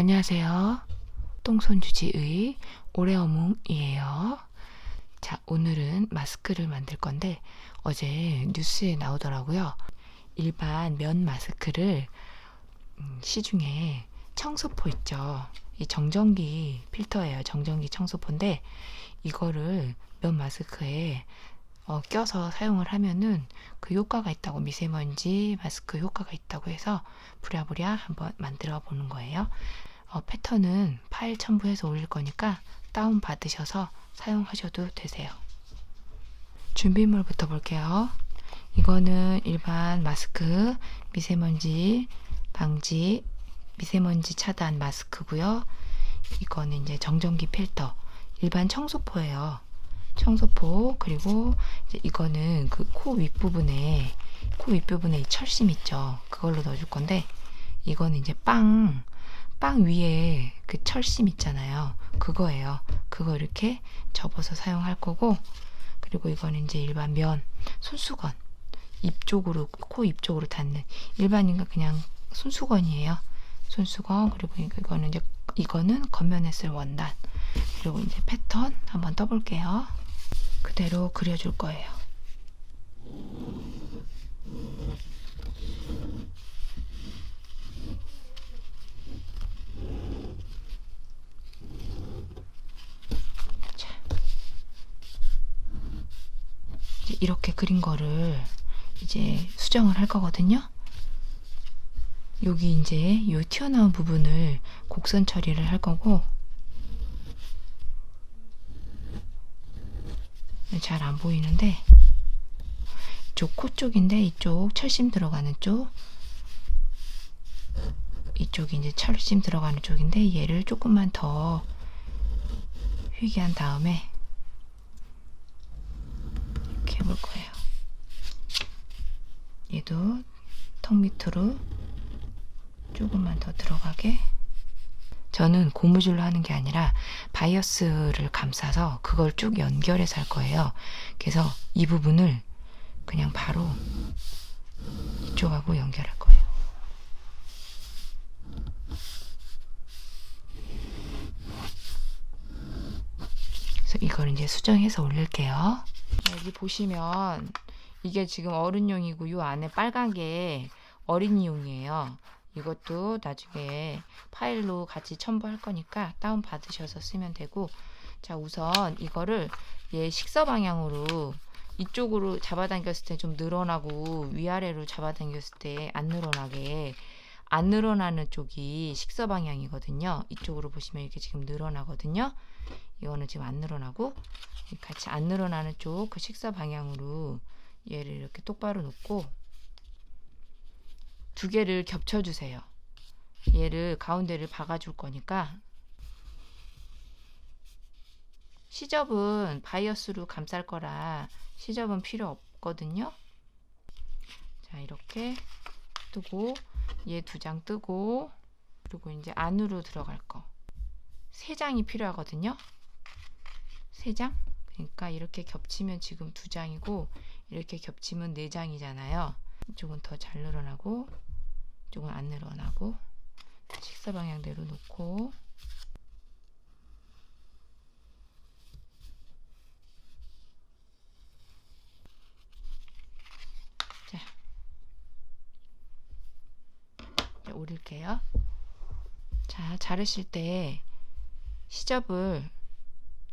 안녕하세요. 똥손주지의 오레어뭉이에요. 자, 오늘은 마스크를 만들 건데 어제 뉴스에 나오더라고요. 일반 면 마스크를 음, 시중에 청소포 있죠. 이 정전기 필터예요. 정전기 청소포인데 이거를 면 마스크에 어, 껴서 사용을 하면은 그 효과가 있다고 미세먼지 마스크 효과가 있다고 해서 부랴부랴 한번 만들어 보는 거예요. 어, 패턴은 파일 첨부해서 올릴 거니까 다운 받으셔서 사용하셔도 되세요. 준비물부터 볼게요. 이거는 일반 마스크 미세먼지 방지 미세먼지 차단 마스크고요. 이거는 이제 정전기 필터 일반 청소포예요. 청소포 그리고 이거는 그 코 윗부분에 코 윗부분에 이 철심 있죠. 그걸로 넣어줄 건데 이거는 이제 빵, 빵 위에 그 철심 있잖아요. 그거예요. 그거 이렇게 접어서 사용할 거고 그리고 이거는 이제 일반 면, 손수건 입 쪽으로 코 입 쪽으로 닿는 일반인가 그냥 손수건이에요. 손수건 그리고 이거는 이제 이거는 겉면에 쓸 원단 그리고 이제 패턴 한번 떠볼게요. 그대로 그려줄 거예요. 자. 이제 이렇게 그린 거를 이제 수정을 할 거거든요. 여기 이제 요 튀어나온 부분을 곡선 처리를 할 거고 잘 안 보이는데 이쪽 코 쪽인데 이쪽 철심 들어가는 쪽 이쪽이 이제 철심 들어가는 쪽인데 얘를 조금만 더 휘게 한 다음에 이렇게 해볼 거예요. 얘도 턱 밑으로 조금만 더 들어가게 저는 고무줄로 하는 게 아니라 바이어스를 감싸서 그걸 쭉 연결해서 할 거예요. 그래서 이 부분을 그냥 바로 이쪽하고 연결할 거예요. 이걸 이제 수정해서 올릴게요. 여기 보시면 이게 지금 어른용이고 이 안에 빨간 게 어린이용이에요. 이것도 나중에 파일로 같이 첨부할 거니까 다운 받으셔서 쓰면 되고 자 우선 이거를 얘 식서 방향으로 이쪽으로 잡아당겼을 때 좀 늘어나고 위아래로 잡아당겼을 때 안 늘어나게 안 늘어나는 쪽이 식서 방향이거든요. 이쪽으로 보시면 이렇게 지금 늘어나거든요. 이거는 지금 안 늘어나고 같이 안 늘어나는 쪽 그 식서 방향으로 얘를 이렇게 똑바로 놓고 두 개를 겹쳐주세요. 얘를 가운데를 박아줄 거니까 시접은 바이어스로 감쌀 거라 시접은 필요 없거든요. 자 이렇게 뜨고 얘 두 장 뜨고 그리고 이제 안으로 들어갈 거 세 장이 필요하거든요. 세 장. 그러니까 이렇게 겹치면 지금 두 장이고 이렇게 겹치면 네 장이잖아요. 이쪽은 더 잘 늘어나고 이쪽은 안 늘어나고 식사 방향대로 놓고 자 오릴게요. 자 자르실 때 시접을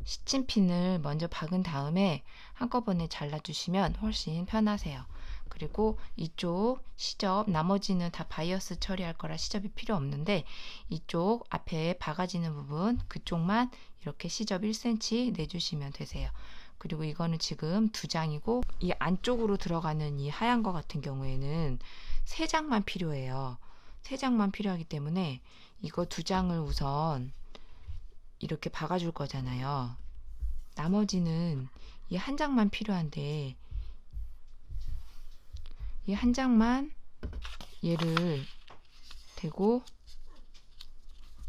시침핀을 먼저 박은 다음에 한꺼번에 잘라주시면 훨씬 편하세요. 그리고 이쪽 시접 나머지는 다 바이어스 처리할 거라 시접이 필요 없는데 이쪽 앞에 박아지는 부분 그쪽만 이렇게 시접 1cm 내주시면 되세요. 그리고 이거는 지금 두 장이고 이 안쪽으로 들어가는 이 하얀 거 같은 경우에는 세 장만 필요해요. 세 장만 필요하기 때문에 이거 두 장을 우선 이렇게 박아줄 거잖아요. 나머지는 이 한 장만 필요한데 이 한 장만 얘를 대고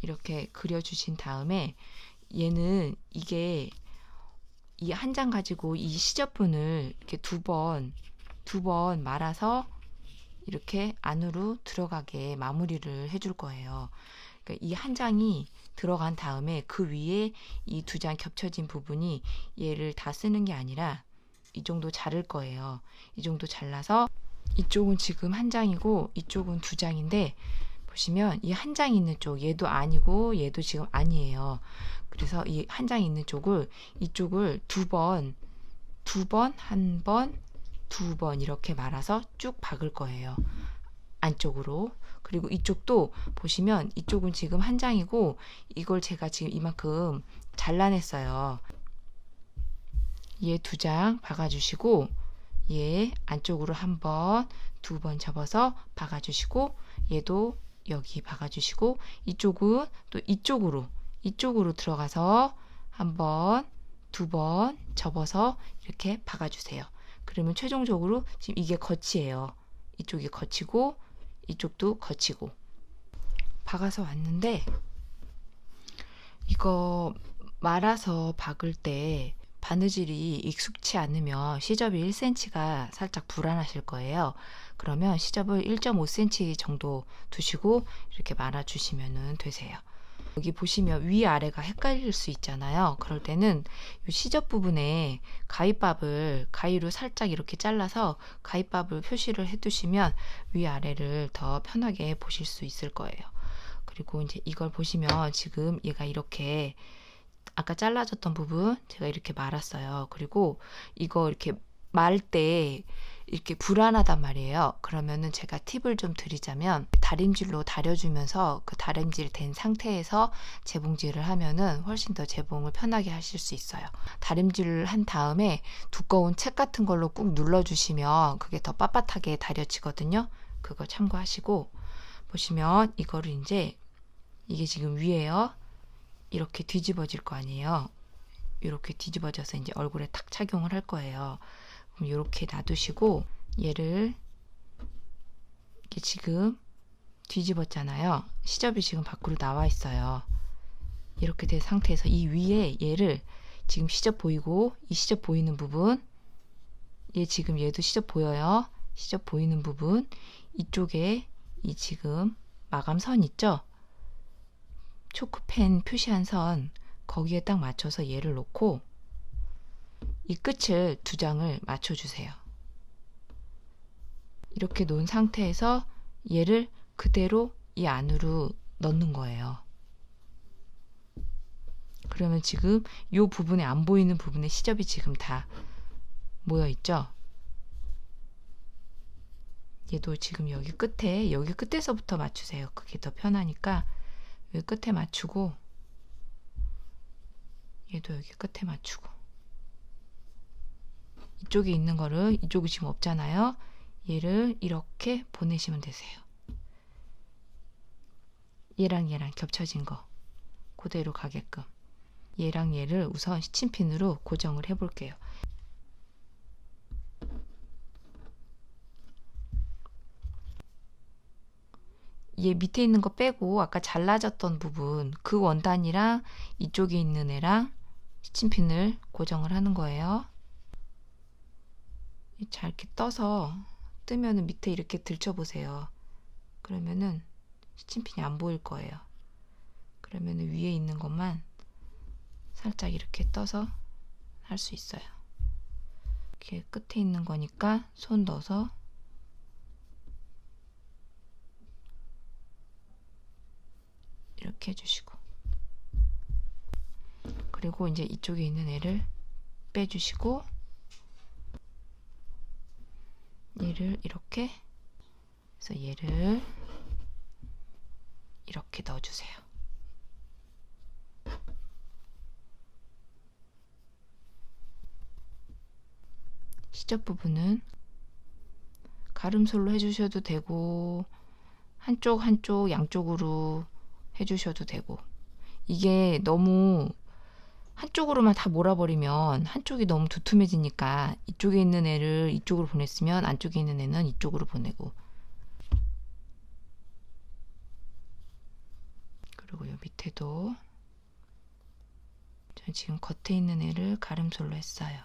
이렇게 그려주신 다음에 얘는 이게 이 한 장 가지고 이 시접분을 이렇게 두 번, 두 번 말아서 이렇게 안으로 들어가게 마무리를 해줄 거예요. 그러니까 이 한 장이 들어간 다음에 그 위에 이 두 장 겹쳐진 부분이 얘를 다 쓰는 게 아니라 이 정도 자를 거예요. 이 정도 잘라서 이쪽은 지금 한 장이고 이쪽은 두 장인데 보시면 이 한 장 있는 쪽 얘도 아니고 얘도 지금 아니에요. 그래서 이 한 장 있는 쪽을 이쪽을 두 번, 두 번, 한 번, 두 번 이렇게 말아서 쭉 박을 거예요. 안쪽으로. 그리고 이쪽도 보시면 이쪽은 지금 한 장이고 이걸 제가 지금 이만큼 잘라냈어요. 얘 두 장 박아주시고 얘 안쪽으로 한 번, 두 번 접어서 박아주시고 얘도 여기 박아주시고 이쪽은 또 이쪽으로 이쪽으로 들어가서 한 번, 두 번 접어서 이렇게 박아주세요. 그러면 최종적으로 지금 이게 겉이에요. 이쪽이 겉이고 이쪽도 겉이고 박아서 왔는데 이거 말아서 박을 때 바느질이 익숙치 않으면 시접이 1cm가 살짝 불안하실 거예요. 그러면 시접을 1.5cm 정도 두시고 이렇게 말아 주시면 되세요. 여기 보시면 위아래가 헷갈릴 수 있잖아요. 그럴 때는 이 시접 부분에 가위밥을 가위로 살짝 이렇게 잘라서 가위밥을 표시를 해두시면 위아래를 더 편하게 보실 수 있을 거예요. 그리고 이제 이걸 보시면 지금 얘가 이렇게 아까 잘라졌던 부분 제가 이렇게 말았어요. 그리고 이거 이렇게 말 때 이렇게 불안하단 말이에요. 그러면은 제가 팁을 좀 드리자면 다림질로 다려주면서 그 다림질 된 상태에서 재봉질을 하면은 훨씬 더 재봉을 편하게 하실 수 있어요. 다림질을 한 다음에 두꺼운 책 같은 걸로 꾹 눌러주시면 그게 더 빳빳하게 다려지거든요. 그거 참고하시고 보시면 이거를 이제 이게 지금 위에요. 이렇게 뒤집어질 거 아니에요. 이렇게 뒤집어져서 이제 얼굴에 탁 착용을 할 거예요. 이렇게 놔두시고 얘를 이게 지금 뒤집었잖아요. 시접이 지금 밖으로 나와 있어요. 이렇게 된 상태에서 이 위에 얘를 지금 시접 보이고 이 시접 보이는 부분 얘 지금 얘도 시접 보여요. 시접 보이는 부분 이쪽에 이 지금 마감선 있죠? 초크펜 표시한 선 거기에 딱 맞춰서 얘를 놓고 이 끝을 두 장을 맞춰주세요. 이렇게 놓은 상태에서 얘를 그대로 이 안으로 넣는 거예요. 그러면 지금 이 부분에 안 보이는 부분에 시접이 지금 다 모여 있죠? 얘도 지금 여기 끝에 여기 끝에서부터 맞추세요. 그게 더 편하니까 여기 끝에 맞추고 얘도 여기 끝에 맞추고 이쪽에 있는 거를 이쪽이 지금 없잖아요. 얘를 이렇게 보내시면 되세요. 얘랑 얘랑 겹쳐진 거 그대로 가게끔 얘랑 얘를 우선 시침핀으로 고정을 해 볼게요. 얘 밑에 있는 거 빼고 아까 잘라졌던 부분 그 원단이랑 이쪽에 있는 애랑 시침핀을 고정을 하는 거예요. 잘 이렇게 떠서 뜨면은 밑에 이렇게 들춰보세요. 그러면은 시침핀이 안 보일 거예요. 그러면은 위에 있는 것만 살짝 이렇게 떠서 할 수 있어요. 이렇게 끝에 있는 거니까 손 넣어서 이렇게 해주시고 그리고 이제 이쪽에 있는 애를 빼주시고 얘를 이렇게 그래서 얘를 이렇게 넣어주세요. 시접 부분은 가름솔로 해주셔도 되고 한쪽 한쪽 양쪽으로 해주셔도 되고 이게 너무 한쪽으로만 다 몰아버리면 한쪽이 너무 두툼해지니까 이쪽에 있는 애를 이쪽으로 보냈으면 안쪽에 있는 애는 이쪽으로 보내고 그리고 요 밑에도 저 지금 겉에 있는 애를 가름솔로 했어요.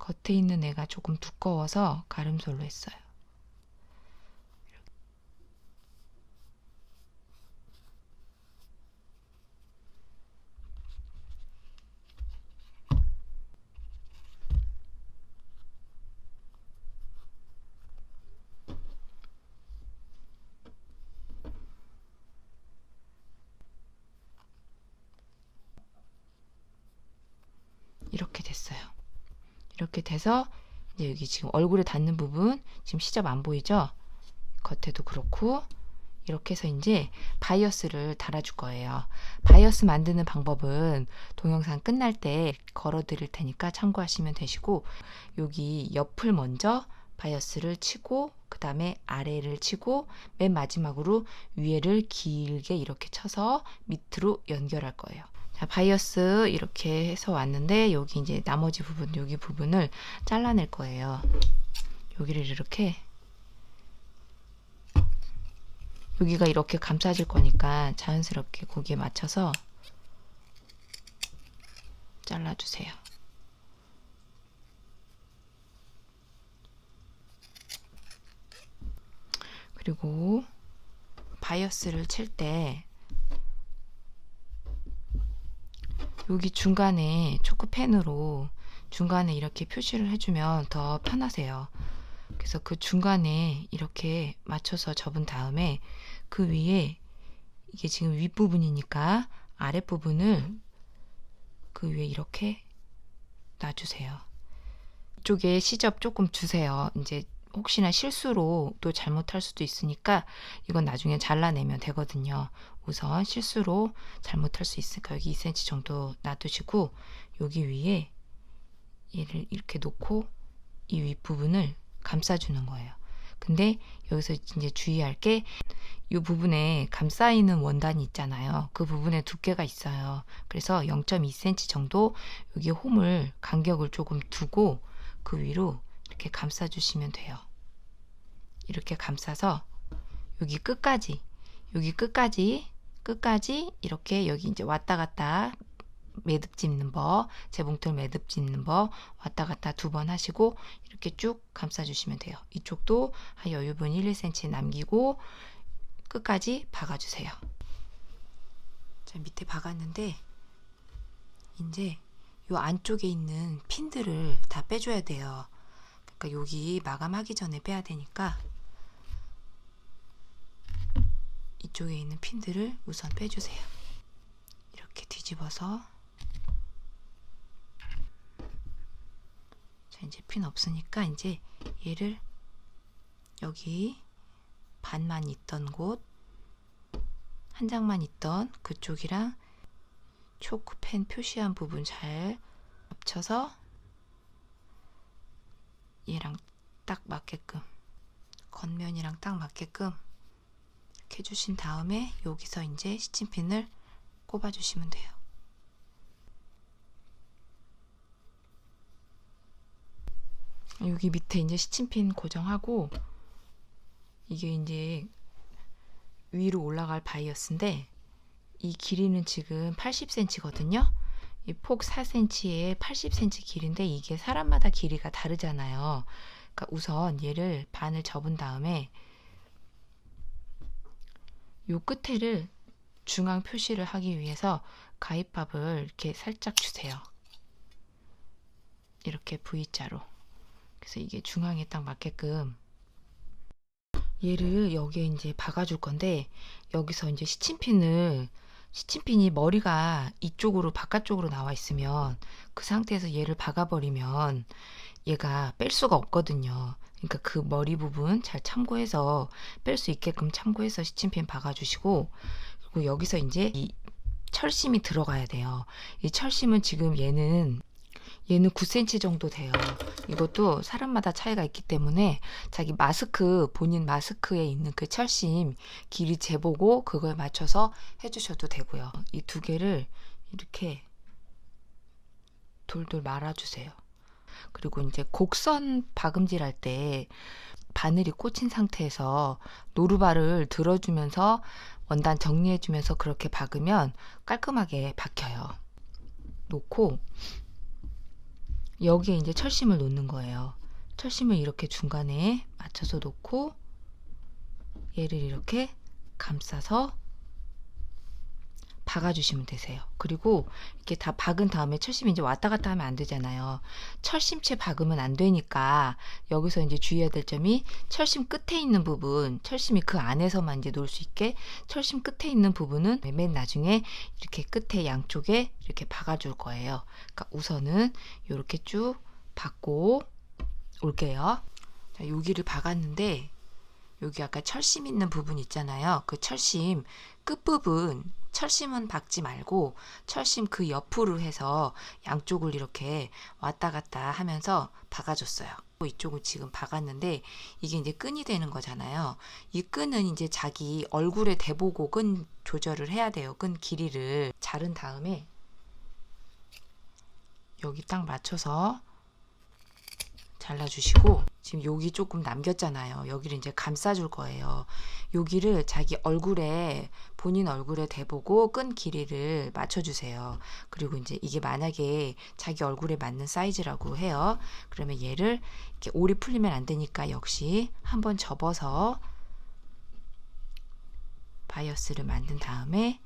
겉에 있는 애가 조금 두꺼워서 가름솔로 했어요. 이렇게 돼서 이제 여기 지금 얼굴에 닿는 부분 지금 시접 안 보이죠? 겉에도 그렇고 이렇게 해서 이제 바이어스를 달아줄 거예요. 바이어스 만드는 방법은 동영상 끝날 때 걸어 드릴 테니까 참고하시면 되시고 여기 옆을 먼저 바이어스를 치고 그 다음에 아래를 치고 맨 마지막으로 위에를 길게 이렇게 쳐서 밑으로 연결할 거예요. 자, 바이어스 이렇게 해서 왔는데 여기 이제 나머지 부분 여기 부분을 잘라낼 거예요. 여기를 이렇게 여기가 이렇게 감싸질 거니까 자연스럽게 거기에 맞춰서 잘라주세요. 그리고 바이어스를 칠 때 여기 중간에 초크펜으로 중간에 이렇게 표시를 해주면 더 편하세요. 그래서 그 중간에 이렇게 맞춰서 접은 다음에 그 위에 이게 지금 윗부분이니까 아랫부분을 그 위에 이렇게 놔주세요. 이쪽에 시접 조금 주세요. 이제 혹시나 실수로 또 잘못할 수도 있으니까 이건 나중에 잘라내면 되거든요. 우선 실수로 잘못할 수 있으니까 여기 2cm 정도 놔두시고 여기 위에 얘를 이렇게 놓고 이 윗부분을 감싸주는 거예요. 근데 여기서 이제 주의할 게 이 부분에 감싸이는 원단이 있잖아요. 그 부분에 두께가 있어요. 그래서 0.2cm 정도 여기 홈을 간격을 조금 두고 그 위로 이렇게 감싸주시면 돼요. 이렇게 감싸서 여기 끝까지 여기 끝까지 끝까지 이렇게 여기 이제 왔다 갔다 매듭 짚는 법, 재봉틀 매듭 짚는 법 왔다 갔다 두 번 하시고 이렇게 쭉 감싸 주시면 돼요. 이쪽도 한 여유분 1, 2cm 남기고 끝까지 박아 주세요. 자, 밑에 박았는데 이제 요 안쪽에 있는 핀들을 다 빼줘야 돼요. 그러니까 여기 마감하기 전에 빼야 되니까 이쪽에 있는 핀들을 우선 빼주세요. 이렇게 뒤집어서 자 이제 핀 없으니까 이제 얘를 여기 반만 있던 곳 한 장만 있던 그쪽이랑 초크펜 표시한 부분 잘 합쳐서 얘랑 딱 맞게끔 겉면이랑 딱 맞게끔 이렇게 해주신 다음에 여기서 이제 시침핀을 꼽아주시면 돼요. 여기 밑에 이제 시침핀 고정하고 이게 이제 위로 올라갈 바이어스인데 이 길이는 지금 80cm거든요. 이 폭 4cm에 80cm 길인데 이게 사람마다 길이가 다르잖아요. 그러니까 우선 얘를 반을 접은 다음에 요 끝에를 중앙 표시를 하기 위해서 가위밥을 이렇게 살짝 주세요. 이렇게 V자로. 그래서 이게 중앙에 딱 맞게끔 얘를 여기에 이제 박아줄 건데 여기서 이제 시침핀을 시침핀이 머리가 이쪽으로 바깥쪽으로 나와 있으면 그 상태에서 얘를 박아버리면 얘가 뺄 수가 없거든요. 그러니까 그 머리 부분 잘 참고해서 뺄 수 있게끔 참고해서 시침핀 박아주시고 그리고 여기서 이제 이 철심이 들어가야 돼요. 이 철심은 지금 얘는 얘는 9cm 정도 돼요. 이것도 사람마다 차이가 있기 때문에 자기 마스크 본인 마스크에 있는 그 철심 길이 재보고 그거에 맞춰서 해주셔도 되고요. 이 두 개를 이렇게 돌돌 말아주세요. 그리고 이제 곡선 박음질 할 때 바늘이 꽂힌 상태에서 노루발을 들어주면서 원단 정리해주면서 그렇게 박으면 깔끔하게 박혀요. 놓고 여기에 이제 철심을 놓는 거예요. 철심을 이렇게 중간에 맞춰서 놓고 얘를 이렇게 감싸서 박아주시면 되세요. 그리고 이렇게 다 박은 다음에 철심 이제 왔다 갔다 하면 안 되잖아요. 철심체 박으면 안 되니까 여기서 이제 주의해야 될 점이 철심 끝에 있는 부분, 철심이 그 안에서만 이제 놓을 수 있게 철심 끝에 있는 부분은 맨 나중에 이렇게 끝에 양쪽에 이렇게 박아줄 거예요. 그러니까 우선은 이렇게 쭉 박고 올게요. 자, 여기를 박았는데 여기 아까 철심 있는 부분 있잖아요. 그 철심 끝부분 철심은 박지 말고 철심 그 옆으로 해서 양쪽을 이렇게 왔다 갔다 하면서 박아줬어요. 이쪽을 지금 박았는데 이게 이제 끈이 되는 거잖아요. 이 끈은 이제 자기 얼굴에 대보고 끈 조절을 해야 돼요. 끈 길이를 자른 다음에 여기 딱 맞춰서 잘라주시고 지금 여기 조금 남겼잖아요. 여기를 이제 감싸줄 거예요. 여기를 자기 얼굴에 본인 얼굴에 대보고 끈 길이를 맞춰주세요. 그리고 이제 이게 만약에 자기 얼굴에 맞는 사이즈라고 해요. 그러면 얘를 이렇게 올이 풀리면 안 되니까 역시 한번 접어서 바이어스를 만든 다음에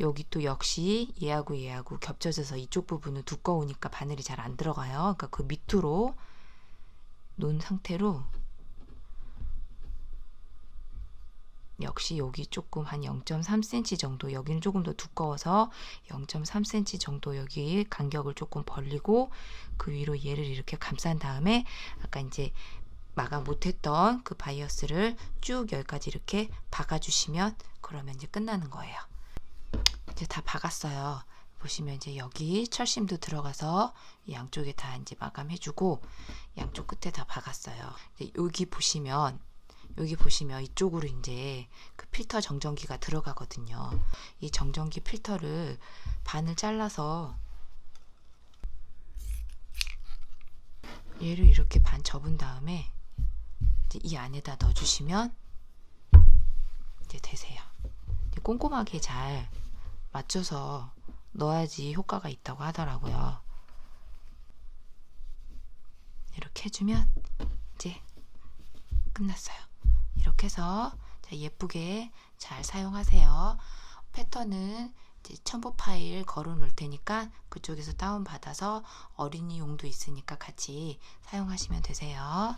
여기 또 역시 얘하고 얘하고 겹쳐져서 이쪽 부분은 두꺼우니까 바늘이 잘 안 들어가요. 그러니까 그 밑으로 놓은 상태로 역시 여기 조금 한 0.3cm 정도 여기는 조금 더 두꺼워서 0.3cm 정도 여기 간격을 조금 벌리고 그 위로 얘를 이렇게 감싼 다음에 아까 이제 마감 못했던 그 바이어스를 쭉 여기까지 이렇게 박아주시면 그러면 이제 끝나는 거예요. 이제 다 박았어요. 보시면 이제 여기 철심도 들어가서 양쪽에 다 이제 마감해주고 양쪽 끝에 다 박았어요. 여기 보시면 여기 보시면 이쪽으로 이제 그 필터 정전기가 들어가거든요. 이 정전기 필터를 반을 잘라서 얘를 이렇게 반 접은 다음에 이 안에다 넣어주시면 이제 되세요. 꼼꼼하게 잘 맞춰서 넣어야지 효과가 있다고 하더라고요. 이렇게 해주면 이제 끝났어요. 이렇게 해서 자, 예쁘게 잘 사용하세요. 패턴은 첨부 파일 걸어 놓을 테니까 그쪽에서 다운 받아서 어린이 용도 있으니까 같이 사용하시면 되세요.